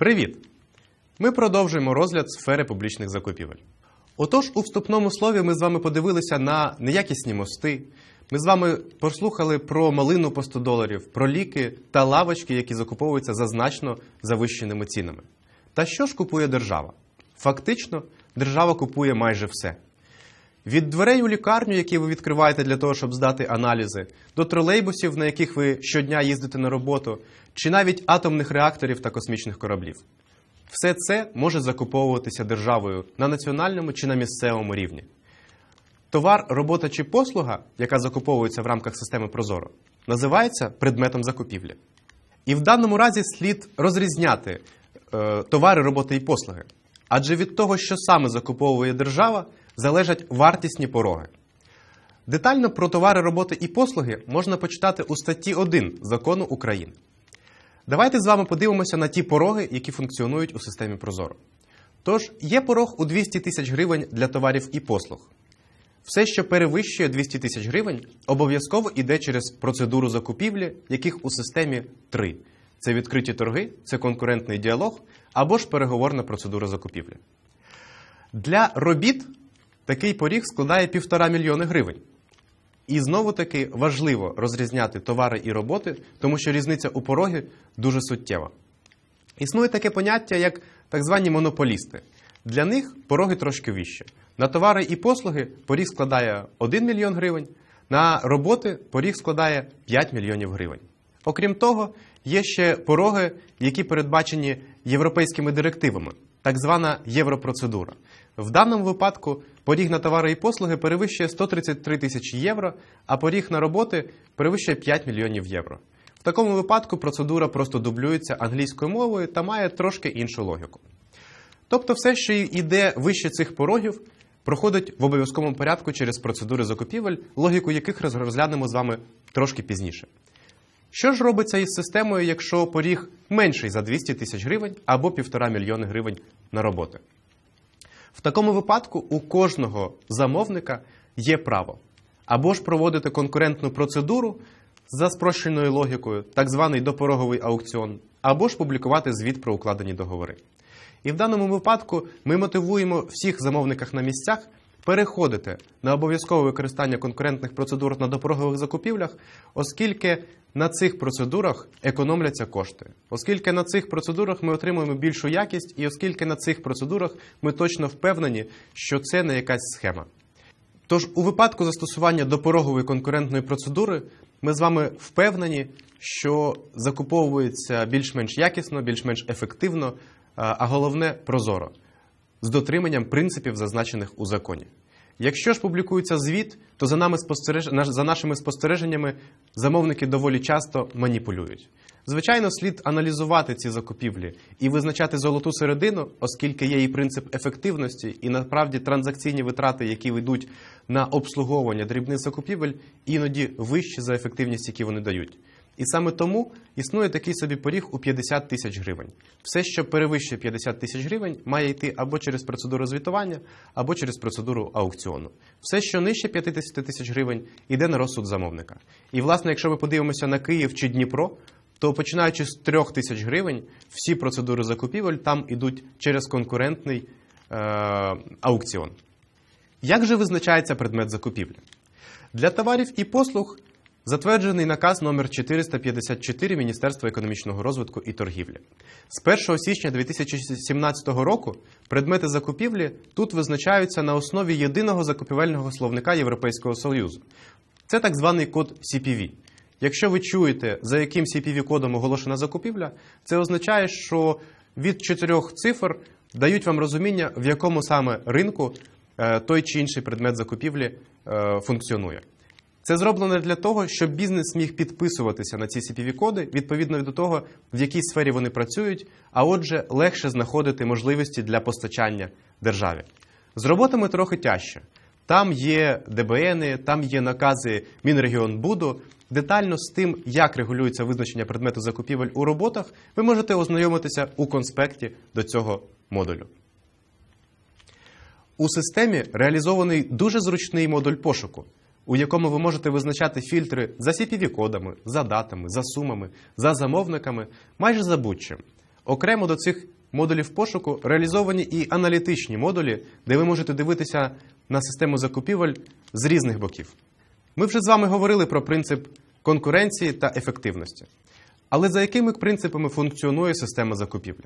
Привіт! Ми продовжуємо розгляд сфери публічних закупівель. Отож, у вступному слові ми з вами подивилися на неякісні мости. Ми з вами послухали про малину по 100 доларів, про ліки та лавочки, які закуповуються за значно завищеними цінами. Та що ж купує держава? Фактично, держава купує майже все. Від дверей у лікарню, які ви відкриваєте для того, щоб здати аналізи, до тролейбусів, на яких ви щодня їздите на роботу, чи навіть атомних реакторів та космічних кораблів. Все це може закуповуватися державою на національному чи на місцевому рівні. Товар, робота чи послуга, яка закуповується в рамках системи Прозоро, називається предметом закупівлі. І в даному разі слід розрізняти е, товари, роботи і послуги. Адже від того, що саме закуповує держава, залежать вартісні пороги. Детально про товари, роботи і послуги можна почитати у статті 1 закону України. Давайте з вами подивимося на ті пороги, які функціонують у системі Прозоро. Тож, є порог у 200 тисяч гривень для товарів і послуг. Все, що перевищує 200 тисяч гривень, обов'язково йде через процедуру закупівлі, яких у системі три: це відкриті торги, це конкурентний діалог або ж переговорна процедура закупівлі. Для робіт такий поріг складає 1,5 мільйони гривень. І знову таки важливо розрізняти товари і роботи, тому що різниця у порогі дуже суттєва. Існує таке поняття, як так звані монополісти. Для них пороги трошки вищі. На товари і послуги поріг складає 1 мільйон гривень, на роботи поріг складає 5 мільйонів гривень. Окрім того, є ще пороги, які передбачені європейськими директивами, так звана європроцедура. В даному випадку поріг на товари і послуги перевищує 133 тисячі євро, а поріг на роботи перевищує 5 мільйонів євро. В такому випадку процедура просто дублюється англійською мовою та має трошки іншу логіку. Тобто, все, що йде вище цих порогів, проходить в обов'язковому порядку через процедури закупівель, логіку яких розглянемо з вами трошки пізніше. Що ж робиться із системою, якщо поріг менший за 200 тисяч гривень або 1,5 мільйони гривень на роботи? В такому випадку у кожного замовника є право або ж проводити конкурентну процедуру за спрощеною логікою, так званий допороговий аукціон, або ж публікувати звіт про укладені договори. І в даному випадку ми мотивуємо всіх замовниках на місцях переходити на обов'язкове використання конкурентних процедур на допорогових закупівлях, оскільки на цих процедурах економляться кошти, оскільки на цих процедурах ми отримуємо більшу якість, і оскільки на цих процедурах ми точно впевнені, що це не якась схема. Тож, у випадку застосування допорогової конкурентної процедури, ми з вами впевнені, що закуповується більш-менш якісно, більш-менш ефективно, а головне прозоро, з дотриманням принципів, зазначених у законі. Якщо ж публікується звіт, то за, нами спостереж... за нашими спостереженнями замовники доволі часто маніпулюють. Звичайно, слід аналізувати ці закупівлі і визначати золоту середину, оскільки є і принцип ефективності, і насправді транзакційні витрати, які йдуть на обслуговування дрібних закупівель, іноді вищі за ефективність, які вони дають. І саме тому існує такий собі поріг у 50 тисяч гривень. Все, що перевищує 50 тисяч гривень, має йти або через процедуру звітування, або через процедуру аукціону. Все, що нижче 50 тисяч гривень, йде на розсуд замовника. І, власне, якщо ми подивимося на Київ чи Дніпро, то починаючи з 3 тисяч гривень, всі процедури закупівель там йдуть через конкурентний е- аукціон. Як же визначається предмет закупівлі? Для товарів і послуг. Затверджений наказ номер 454 Міністерства економічного розвитку і торгівлі. З 1 січня 2017 року предмети закупівлі тут визначаються на основі єдиного закупівельного словника Європейського Союзу. Це так званий код CPV. Якщо ви чуєте, за яким CPV-кодом оголошена закупівля, це означає, що від чотирьох цифр дають вам розуміння, в якому саме ринку той чи інший предмет закупівлі функціонує. Це зроблено для того, щоб бізнес міг підписуватися на ці CPV-коди відповідно до того, в якій сфері вони працюють, а отже, легше знаходити можливості для постачання державі. З роботами трохи тяжче. Там є ДБНи, там є накази Мінрегіонбуду. Детально з тим, як регулюється визначення предмету закупівель у роботах, ви можете ознайомитися у конспекті до цього модулю. У системі реалізований дуже зручний модуль пошуку у якому ви можете визначати фільтри за CPV-кодами, за датами, за сумами, за замовниками, майже за будь-чим. Окремо до цих модулів пошуку реалізовані і аналітичні модулі, де ви можете дивитися на систему закупівель з різних боків. Ми вже з вами говорили про принцип конкуренції та ефективності. Але за якими принципами функціонує система закупівлі?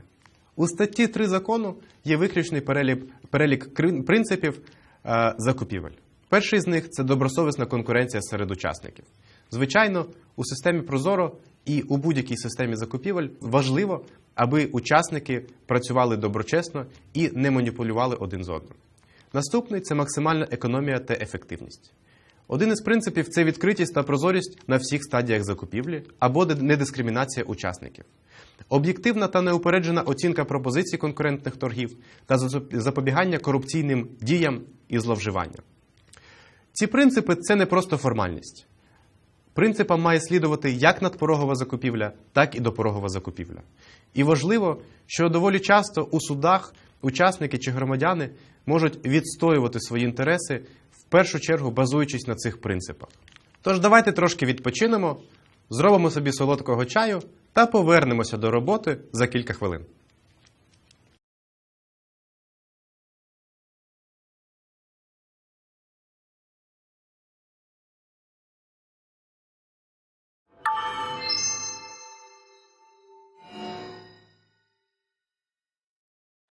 У статті 3 закону є виключний перелік, перелік принципів е, закупівель. Перший з них це добросовісна конкуренція серед учасників. Звичайно, у системі Прозоро і у будь-якій системі закупівель важливо, аби учасники працювали доброчесно і не маніпулювали один з одним. Наступний це максимальна економія та ефективність. Один із принципів це відкритість та прозорість на всіх стадіях закупівлі або недискримінація учасників. Об'єктивна та неупереджена оцінка пропозицій конкурентних торгів та запобігання корупційним діям і зловживанням. Ці принципи це не просто формальність. Принципам має слідувати як надпорогова закупівля, так і допорогова закупівля. І важливо, що доволі часто у судах учасники чи громадяни можуть відстоювати свої інтереси в першу чергу базуючись на цих принципах. Тож давайте трошки відпочинемо, зробимо собі солодкого чаю та повернемося до роботи за кілька хвилин.